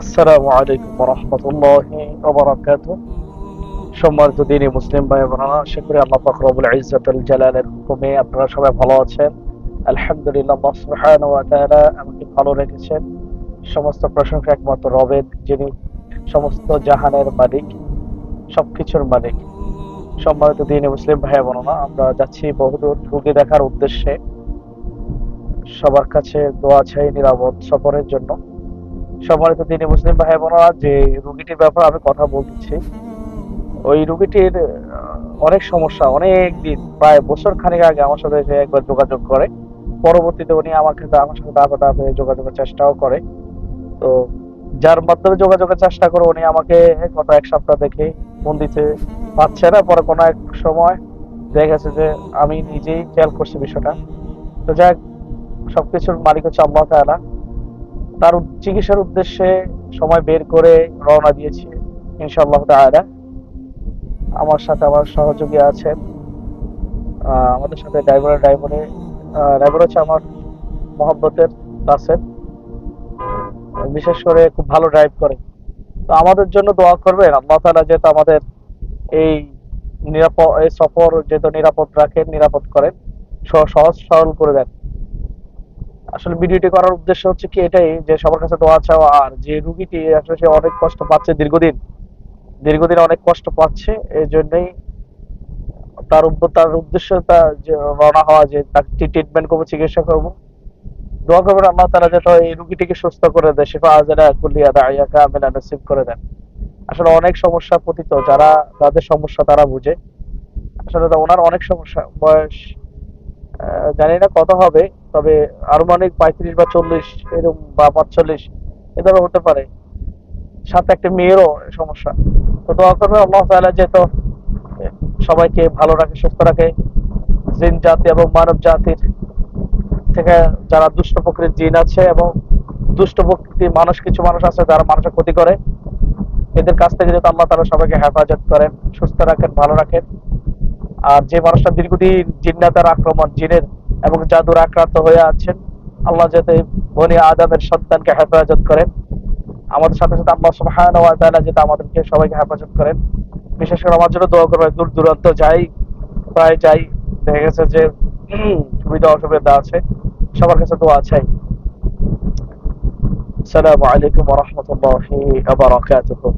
আসসালামু আলাইকুম রহমতুল্লাহি সম্মানিত দিনী মুসলিম ভাই বোনেরা আশা করি আল্লাহ পাক রব্বুল ইজ্জাতুল জালালের হুকুমে আপনারা সবাই ভালো আছেন। আলহামদুলিল্লাহ, আল্লাহ সুবহানাহু ওয়া তাআলা আমাকে ভালো রেখেছেন। সমস্ত প্রশংসা একমাত্র রবের, যিনি সমস্ত জাহানের মালিক, সবকিছুর মালিক। সম্মানিত দিনী মুসলিম ভাই বোনেরা আমরা যাচ্ছি বহুদূর রুগী দেখার উদ্দেশ্যে। সবার কাছে দোয়া চাই নিরাপদ সফরের জন্য। সম্মানিত দিনী মুসলিম ভাই বোনেরা, যে রুগীটির ব্যাপারে আমি কথা বলতেছি ওই রুগীটির অনেক সমস্যা, অনেক দিন, প্রায় বছর খানিক আগে আমার সাথে এসে একবার যোগাযোগ করে। পরবর্তীতে উনি আমার আমাকে আমার সাথে দাপে দাপে যোগাযোগের চেষ্টাও করে। তো যার মাধ্যমে যোগাযোগের চেষ্টা করে উনি আমাকে গত এক সপ্তাহ দেখে ফোন দিতে পারছে না। পরে কোনো এক সময় দেখা গেছে যে আমি নিজেই খেয়াল করছি বিষয়টা। তো যাক, সবকিছুর মালিক হচ্ছে আল্লাহ তাআলা। তার চিকিৎসার উদ্দেশ্যে সময় বের করে রওনা দিয়েছি, ইনশাআল্লাহ তাআলা। আমার সাথে আমার সহযোগী আছেন আমাদের সাথে ড্রাইভারের ড্রাইভারে ড্রাইভার হচ্ছে আমার মহব্বতের রাসেল বিশেষ করে খুব ভালো ড্রাইভ করে। তো আমাদের জন্য দোয়া করবেন, আল্লাহ তাআলা যেহেতু আমাদের এই নিরাপদ এই সফর যেহেতু নিরাপদ রাখেন, নিরাপদ করেন সহ- সহজ সরল করে দেন। আসলে ভিডিওটি করার উদ্দেশ্য হচ্ছে কি এটাই, যে সবার কাছে দোয়া চাওয়া আর যে রুগীটি আসলে সে অনেক কষ্ট পাচ্ছে দীর্ঘদিন দীর্ঘদিন অনেক কষ্ট পাচ্ছে এই জন্যই তার উপ- তার উদ্দেশ্য তা যে রওনা হওয়া, যে তাকে ট্রিটমেন্ট করব, চিকিৎসা করব। দোয়া করবেন আল্লাহ তারা যাতে এই রুগীটিকে সুস্থ করে দেয়, শিফা আজারা কুল্লিয়া দাইয়াকা আমিনা নসিব করে দেন। আসলে অনেক সমস্যা পতিত, যারা তাদের সমস্যা তারা বুঝে। আসলে ওনার অনেক সমস্যা, বয়স জানি না কত হবে। তবে আনুমানিক পঁয়ত্রিশ বা চল্লিশ এরকম বা পাঁচচল্লিশ এ হতে পারে। সাথে একটা মেয়েরও সমস্যা। তো দোয়া করবে আল্লাহ তাআলা যেহেতু সবাইকে ভালো রাখে, সুস্থ রাখে। জিন জাতি এবং মানব জাতির থেকে যারা দুষ্ট প্রকৃতির জিন আছে এবং দুষ্ট প্রকৃতির মানুষ, কিছু মানুষ আছে যারা মানুষের ক্ষতি করে, এদের কাছ থেকে যেহেতু আল্লাহ তাআলা সবাইকে হেফাজত করেন, সুস্থ রাখেন, ভালো রাখেন। আর যে মানুষটা দীর্ঘদিন জিন্নাতার আক্রমণ, জিনের এবং জাদুর আক্রান্ত হয়ে আছেন। আল্লাহ যাতে বনি আদমের সন্তানকে হেফাজত করেন। আমাদের সাথে সাথে আল্লাহ তাআলা যাতে আমাদেরকে সবাইকে হেফাজত করেন। বিশেষ করে আমার জন্য দোয়া করবেন, দূর দূরান্ত যাই, প্রায় যাই। দেখা গেছে যে সুবিধা অসুবিধা আছে। সবার কাছে দোয়া চাই। আসসালামু আলাইকুম রাহমাতুল্লাহি ওয়া বারাকাতুহু।